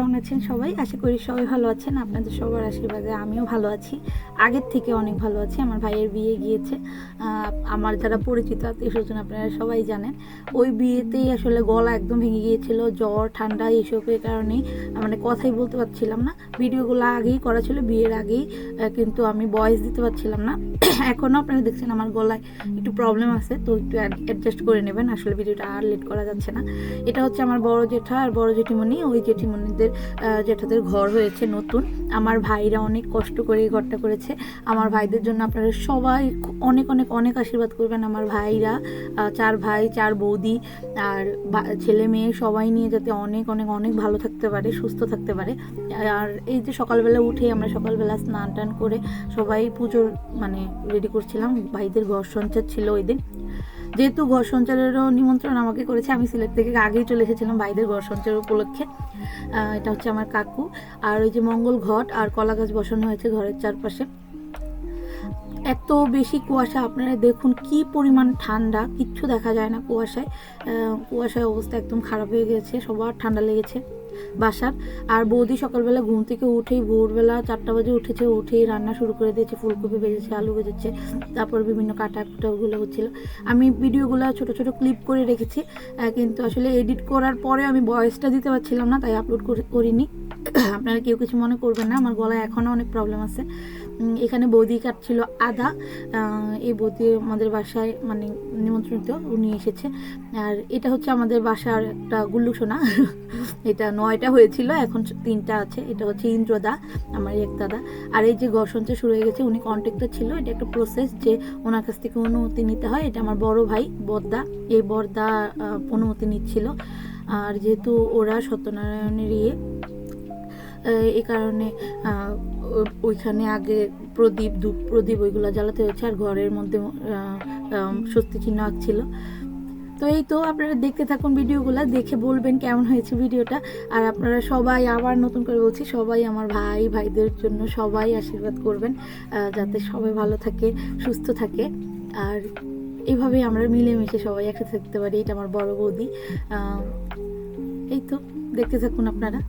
কেমন আছেন সবাই? আশা করি সবাই ভালো আছেন। আপনাদের সবার আশীর্বাদে আমিও ভালো আছি। আগের থেকে অনেক ভালো আছি। আমার ভাইয়ের বিয়ে গিয়েছে। আমার যারা পরিচিত আত্মীয় স্বজন আপনারা সবাই জানেন। ওই বিয়েতেই আসলে গলা একদম ভেঙে গিয়েছিল। জ্বর, ঠান্ডা এইসবের কারণেই মানে কথাই বলতে পারছিলাম না। ভিডিওগুলো আগেই করা ছিল, বিয়ের আগেই। কিন্তু আমি ভয়েস দিতে পারছিলাম না। এখনও আপনারা দেখছেন আমার গলায় একটু প্রবলেম আছে। তো একটু অ্যাডজাস্ট করে নেবেন। আসলে ভিডিওটা আর লেট করা যাচ্ছে না। এটা হচ্ছে আমার বড় জেঠা আর বড় জেঠিমণি। ওই জেঠিমণিদের জেঠাদের ঘর হয়েছে নতুন। আমার ভাইরা অনেক কষ্ট করে এই ঘরটা করেছে। আমার ভাইদের জন্য আপনারা সবাই অনেক অনেক অনেক আশীর্বাদ করবেন আমার ভাইরা চার ভাই, চার বৌদি আর ছেলে মেয়ে সবাই নিয়ে যাতে অনেক অনেক অনেক ভালো থাকতে পারে, সুস্থ থাকতে পারে। আর এই যে সকালবেলা উঠে আমরা সকালবেলা স্নান টান করে সবাই পুজোর মানে রেডি করছিলাম। ভাইদের ঘর সঞ্চার ছিল ওই দিন। যেহেতু ঘর সঞ্চারেরও নিমন্ত্রণ আমাকে করেছে, আমি সিলেট থেকে আগেই চলে এসেছিলাম ভাইদের ঘর সঞ্চার উপলক্ষে। এটা হচ্ছে আমার কাকু। আর ওই যে মঙ্গল ঘট আর কলা গাছ বসানো হয়েছে ঘরের চারপাশে। এত বেশি কুয়াশা, আপনারা দেখুন কি পরিমাণ ঠান্ডা, কিচ্ছু দেখা যায় না কুয়াশায়। কুয়াশায় অবস্থা একদম খারাপ হয়ে গেছে, সবার ঠান্ডা লেগেছে। বাসার। আর বৌদি সকালবেলা ঘুম থেকে উঠেই ভোরবেলা চারটা বাজে উঠেছে, উঠেই রান্না শুরু করে দিয়েছে, ফুলকপি বেজেছে আলু বেজেছে তারপর বিভিন্ন কাটা কুটাগুলো হচ্ছিল। আমি ভিডিওগুলো ছোট ছোট ক্লিপ করে রেখেছি কিন্তু আসলে এডিট করার পরে আমি ভয়েসটা দিতে পারছিলাম না, তাই আপলোড করিনি। আপনারা কেউ কিছু মনে করবেন না, আমার গলায় এখনও অনেক প্রবলেম আছে। এখানে বৌদি কাটছিল আদা এই বৌদি আমাদের বাসায় মানে নিমন্ত্রিত উনি এসেছে। আর এটা হচ্ছে আমাদের বাসার একটা গুল্লু সোনা। এটা নয়টা হয়েছিল, এখন তিনটা আছে। এটা হচ্ছে ইন্দ্রদা, আমার এক দাদা। আর এই যে ঘর সঞ্চয় শুরু হয়ে গেছে, উনি কন্ট্যাক্টে ছিল, এটা একটা প্রসেস যে ওনার কাছ থেকে অনুমতি নিতে হয়। এটা আমার বড় ভাই বদ্দা এই বর্দা অনুমতি নিচ্ছিল। আর যেহেতু ওরা সত্যনারায়ণের ইয়ে এই কারণে ওইখানে আগে প্রদীপ ধূপ, প্রদীপ ওইগুলো জ্বালাতে হয়েছে, আর ঘরের মধ্যে স্বস্তি চিহ্ন আঁকছিল তো এই তো আপনারা দেখতে থাকুন ভিডিওগুলো, দেখে বলবেন কেমন হয়েছে ভিডিওটা। আর আপনারা সবাই আবার নতুন করে বলছি, সবাই আমার ভাই, ভাইদের জন্য সবাই আশীর্বাদ করবেন যাতে সবাই ভালো থাকে, সুস্থ থাকে। আর এইভাবেই আমরা মিলেমিশে সবাই একসাথে থাকতে পারি, এটা আমার বড় বৌদি। এই তো, দেখতে থাকুন আপনারা।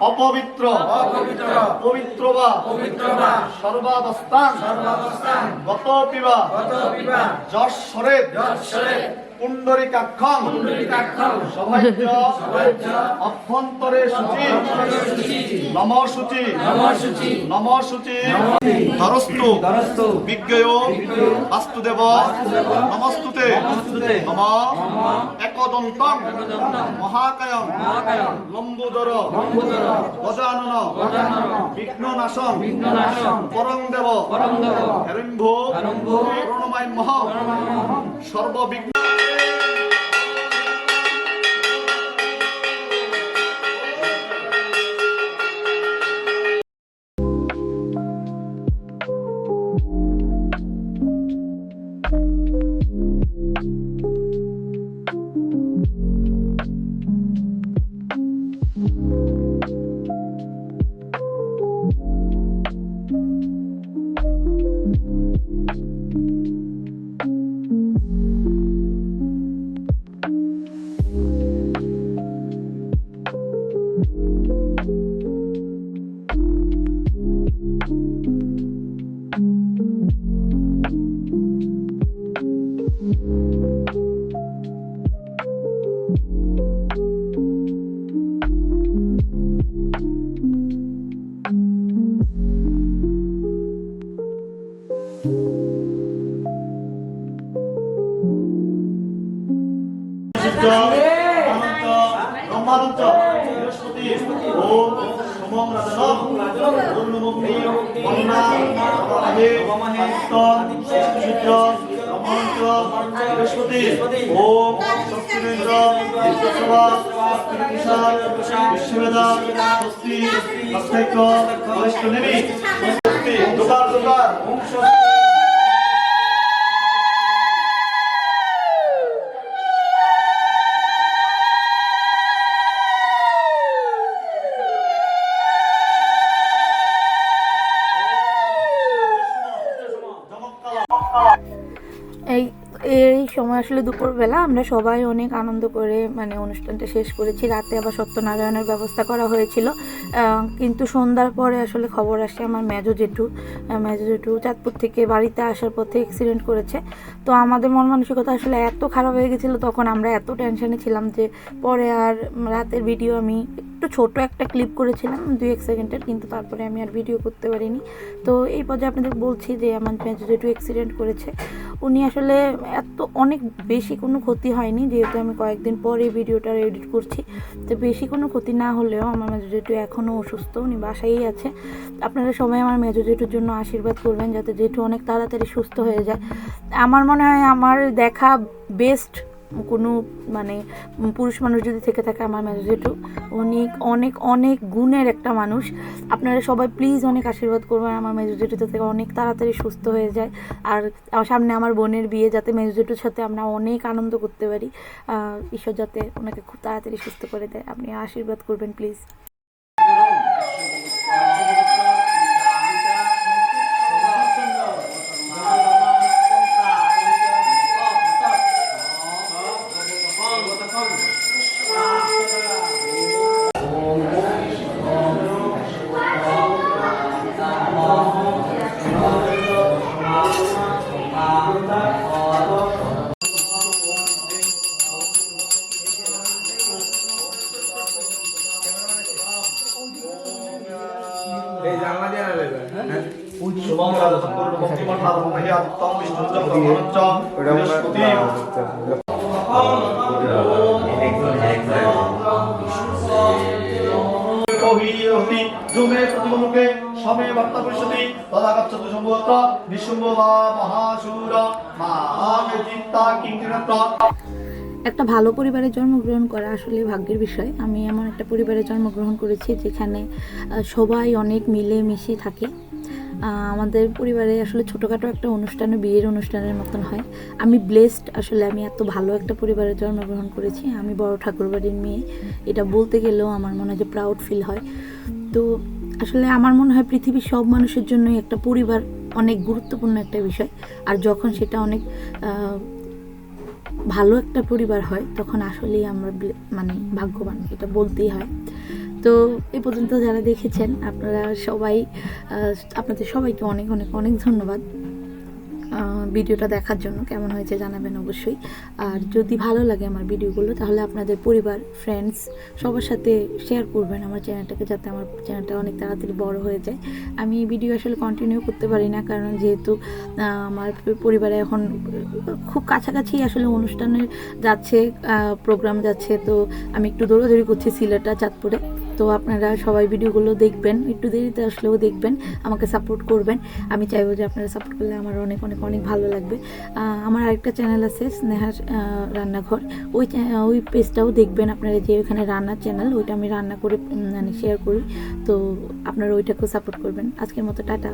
অপবিত্র পবিত্র বা সর্বাবস্থান গত পিবা যশ সরে পুণ্ডরিকাক্ষং অভ্যন্তরে শুচি নম শুচি নম শুচি নম শুচি নমঃ ধরস্তু ধরস্তু বিজ্ঞয়। বাস্তুদেব। নমস্তুতে। নমস্তুতে। নম। একদন্তং। মহাকায়ং। মহাকায়ং। লম্বোদর। লম্বোদর। গজানন। গজানন। বিঘ্ননাশং। বিঘ্ননাশং। পরং দেব পরম দেব হেরম্ভ। হেরম্ভ। প্রণমায় মহ সর্ববিঘ্ন। সমং রাজনম পূর্ণমুক্তি বন্যা নবমহে আদিত্য সূর্য ব্রহ্মানন্ত বৃহস্পতি ওম শক্তিরেন্দ্র বিশ্বসভা দোকার আসলে দুপুরবেলা আমরা সবাই অনেক আনন্দ করে মানে অনুষ্ঠানটা শেষ করেছি। রাতে আবার সত্যনারায়ণের ব্যবস্থা করা হয়েছিল। কিন্তু সন্ধ্যার পরে আসলে খবর আসে আমার মেজো জেঠু। মেজো জেঠু চাঁদপুর থেকে বাড়িতে আসার পথে অ্যাক্সিডেন্ট করেছে। তো আমাদের মন মানসিকতা আসলে এত খারাপ হয়ে গেছিল, তখন আমরা এত টেনশনে ছিলাম যে পরে আর রাতের ভিডিও আমি একটু ছোট একটা ক্লিপ করেছিলাম, দুই এক সেকেন্ডের, কিন্তু তারপরে আমি আর ভিডিও করতে পারিনি। তো এই পর্যায়ে আপনাদের বলছি যে, আমার মেজো জেঠু অ্যাক্সিডেন্ট করেছে, উনি আসলে এত অনেক বেশি কোনো ক্ষতি হয়নি, যেহেতু আমি কয়েকদিন পরে ভিডিওটা এডিট করছি। তো বেশি কোনো ক্ষতি না হলেও আমার মেজো জেঠু এখনও অসুস্থ, উনি বাসায়ই আছে। আপনারা সবাই আমার মেজো জেঠুর জন্য আশীর্বাদ করবেন, যাতে জেঠু অনেক তাড়াতাড়ি সুস্থ হয়ে যায়। আমার মনে হয় আমার দেখা বেস্ট কোনো মানে পুরুষ মানুষ যদি থেকে থাকে, আমার জেঠু অনেক অনেক অনেক গুণের একটা মানুষ। আপনারা সবাই প্লিজ অনেক আশীর্বাদ করবেন, আমার জেঠু থেকে অনেক তাড়াতাড়ি সুস্থ হয়ে যায়। আর সামনে আমার বোনের বিয়ে, যাতে জেঠুর সাথে আমরা অনেক আনন্দ করতে পারি। ঈশ্বর যাতে ওনাকে খুব তাড়াতাড়ি সুস্থ করে দেয়। আপনি আশীর্বাদ করবেন প্লিজ একটা ভালো পরিবারে জন্মগ্রহণ করা আসলে ভাগ্যের বিষয়। আমি এমন একটা পরিবারে জন্মগ্রহণ করেছি যেখানে সবাই অনেক মিলে মিশে থাকে। আমাদের পরিবারে আসলে ছোটোখাটো একটা অনুষ্ঠান বিয়ের অনুষ্ঠানের মতন হয়। আমি ব্লেসড আসলে আমি এত ভালো একটা পরিবারে জন্মগ্রহণ করেছি। আমি বড় ঠাকুরবাড়ির মেয়ে। এটা বলতে গেলেও আমার মনে হয় যে প্রাউড ফিল হয়। তো আসলে আমার মনে হয় পৃথিবীর সব মানুষের জন্যই একটা পরিবার অনেক গুরুত্বপূর্ণ একটা বিষয়। আর যখন সেটা অনেক ভালো একটা পরিবার হয়, তখন আসলেই আমরা মানে ভাগ্যবান, এটা বলতেই হয়। তো এই পর্যন্ত যারা দেখেছেন, আপনারা সবাই আপনাদের সবাইকে অনেক অনেক অনেক ধন্যবাদ। ভিডিওটা দেখার জন্য কেমন হয়েছে জানাবেন অবশ্যই। আর যদি ভালো লাগে আমার ভিডিওগুলো, তাহলে আপনাদের পরিবার ফ্রেন্ডস সবার সাথে শেয়ার করবেন আমার চ্যানেলটাকে যাতে আমার চ্যানেলটা অনেক তাড়াতাড়ি বড় হয়ে যায়। আমি এই ভিডিও আসলে কন্টিনিউ করতে পারি না, কারণ যেহেতু আমার পরিবারে এখন খুব কাছাকাছি আসলে অনুষ্ঠানের যাচ্ছে প্রোগ্রাম যাচ্ছে, তো আমি একটু দৌড়াদৌড়ি করছি সিলেটা চাঁদপুরে। তো আপনারা সবাই ভিডিওগুলো দেখবেন, একটু দেরিতে আসলেও দেখবেন, আমাকে সাপোর্ট করবেন। আমি চাইব যে আপনারা সাপোর্ট করলে আমার অনেক অনেক অনেক ভালো লাগবে। আমার আরেকটা চ্যানেল আছে, স্নেহার রান্নাঘর। ওই ওই পেজটাও দেখবেন আপনারা যে ওখানে রান্নার চ্যানেল ওইটা আমি রান্না করে মানে শেয়ার করি। তো আপনারা ওইটাকেও সাপোর্ট করবেন। আজকের মতো টাটা।